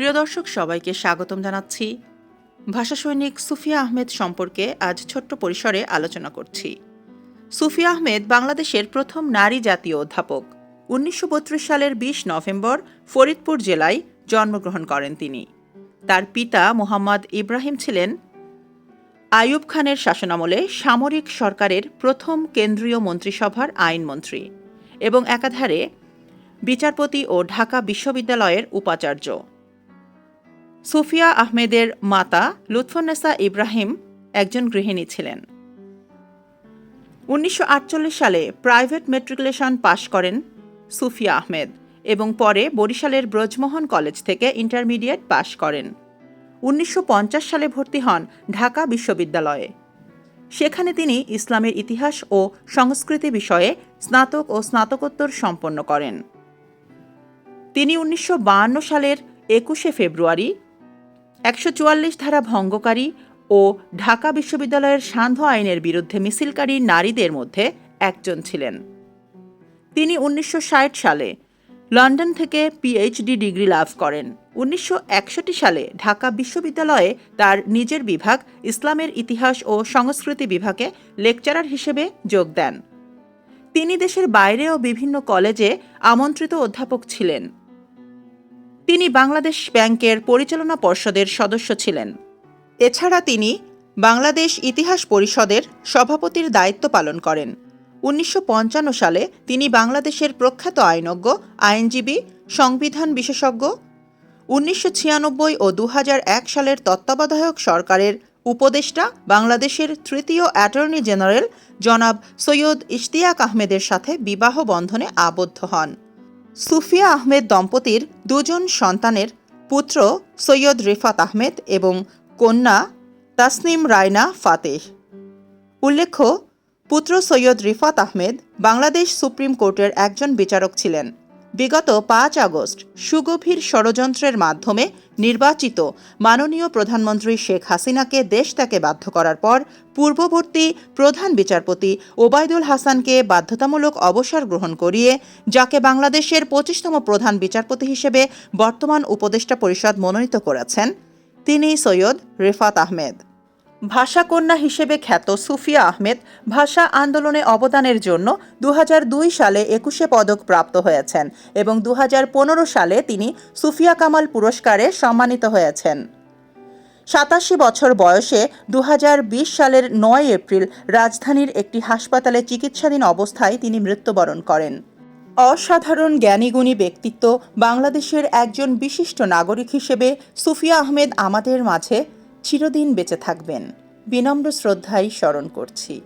প্রিয় দর্শক, সবাইকে স্বাগতম জানাচ্ছি। ভাষা সৈনিক সুফিয়া আহমেদ সম্পর্কে আজ ছোট্ট পরিসরে আলোচনা করছি। সুফিয়া আহমেদ বাংলাদেশের প্রথম নারী জাতীয় অধ্যাপক। উনিশশো বত্রিশ সালের ২০ নভেম্বর ফরিদপুর জেলায় জন্মগ্রহণ করেন তিনি। তার পিতা মোহাম্মদ ইব্রাহিম ছিলেন আইয়ুব খানের শাসনামলে সামরিক সরকারের প্রথম কেন্দ্রীয় মন্ত্রিসভার আইনমন্ত্রী এবং একাধারে বিচারপতি ও ঢাকা বিশ্ববিদ্যালয়ের উপাচার্য। সুফিয়া আহমেদের মাতা লুৎফুন্নেসা ইব্রাহিম একজন গৃহিণী ছিলেন। উনিশশো আটচল্লিশ সালে প্রাইভেট মেট্রিকুলেশন পাশ করেন সুফিয়া আহমেদ এবং পরে বরিশালের ব্রজমোহন কলেজ থেকে ইন্টারমিডিয়েট পাশ করেন। উনিশশো পঞ্চাশ সালে ভর্তি হন ঢাকা বিশ্ববিদ্যালয়ে। সেখানে তিনি ইসলামের ইতিহাস ও সংস্কৃতি বিষয়ে স্নাতক ও স্নাতকোত্তর সম্পন্ন করেন। তিনি উনিশশো বায়ান্ন সালের একুশে ফেব্রুয়ারি একশো চুয়াল্লিশ ধারা ভঙ্গকারী ও ঢাকা বিশ্ববিদ্যালয়ের সান্ধ্য আইনের বিরুদ্ধে মিছিলকারী নারীদের মধ্যে একজন ছিলেন। তিনি উনিশশো ষাট সালে লন্ডন থেকে পিএইচডি ডিগ্রি লাভ করেন। উনিশশো একষট্টি সালে ঢাকা বিশ্ববিদ্যালয়ে তার নিজের বিভাগ ইসলামের ইতিহাস ও সংস্কৃতি বিভাগে লেকচারার হিসেবে যোগ দেন। তিনি দেশের বাইরেও বিভিন্ন কলেজে আমন্ত্রিত অধ্যাপক ছিলেন। তিনি বাংলাদেশ ব্যাংকের পরিচালনা পর্ষদের সদস্য ছিলেন। এছাড়া তিনি বাংলাদেশ ইতিহাস পরিষদের সভাপতির দায়িত্ব পালন করেন। উনিশশো পঞ্চান্ন সালে তিনি বাংলাদেশের প্রখ্যাত আইনজ্ঞ, আইনজীবী, সংবিধান বিশেষজ্ঞ। উনিশশো ছিয়ানব্বই ও দু হাজার এক সালের তত্ত্বাবধায়ক সরকারের উপদেষ্টা, বাংলাদেশের তৃতীয় অ্যাটর্নি জেনারেল জনাব সৈয়দ ইশতিয়াক আহমেদের সাথে বিবাহ বন্ধনে আবদ্ধ হন। সুফিয়া আহমেদ দম্পতির দুজন সন্তানের পুত্র সৈয়দ রিফাত আহমেদ এবং কন্যা তাসনিম রায়না ফাতেহ। উল্লেখ্য, পুত্র সৈয়দ রিফাত আহমেদ বাংলাদেশ সুপ্রিম কোর্টের একজন বিচারক ছিলেন। বিগত পাঁচ আগস্ট সুগভীর ষড়যন্ত্রের মাধ্যমে নির্বাচিত মাননীয় প্রধানমন্ত্রী শেখ হাসিনাকে দেশ ত্যাগে বাধ্য করার পর পূর্ববর্তী প্রধান বিচারপতি ওবায়দুল হাসানকে বাধ্যতামূলক অবসর গ্রহণ করিয়ে, যাকে বাংলাদেশের পঁচিশতম প্রধান বিচারপতি হিসেবে বর্তমান উপদেষ্টা পরিষদ মনোনীত করেছেন, তিনি সৈয়দ রেফাত আহমেদ। ভাষাকন্যা হিসেবে খ্যাত সুফিয়া আহমেদ ভাষা আন্দোলনে অবদানের জন্য দু হাজার দুই সালে একুশে পদক প্রাপ্ত হয়েছেন এবং দু হাজার পনেরো সালে তিনি সুফিয়া কামাল পুরস্কারে সম্মানিত হয়েছেন। সাতাশি বছর বয়সে দু হাজার বিশ সালের নয় এপ্রিল রাজধানীর একটি হাসপাতালে চিকিৎসাধীন অবস্থায় তিনি মৃত্যুবরণ করেন। অসাধারণ জ্ঞানীগুণী ব্যক্তিত্ব বাংলাদেশের একজন বিশিষ্ট নাগরিক হিসেবে সুফিয়া আহমেদ আমাদের মাঝে চিরদিন বেঁচে থাকবেন। বিনম্র শ্রদ্ধাই স্মরণ করছি।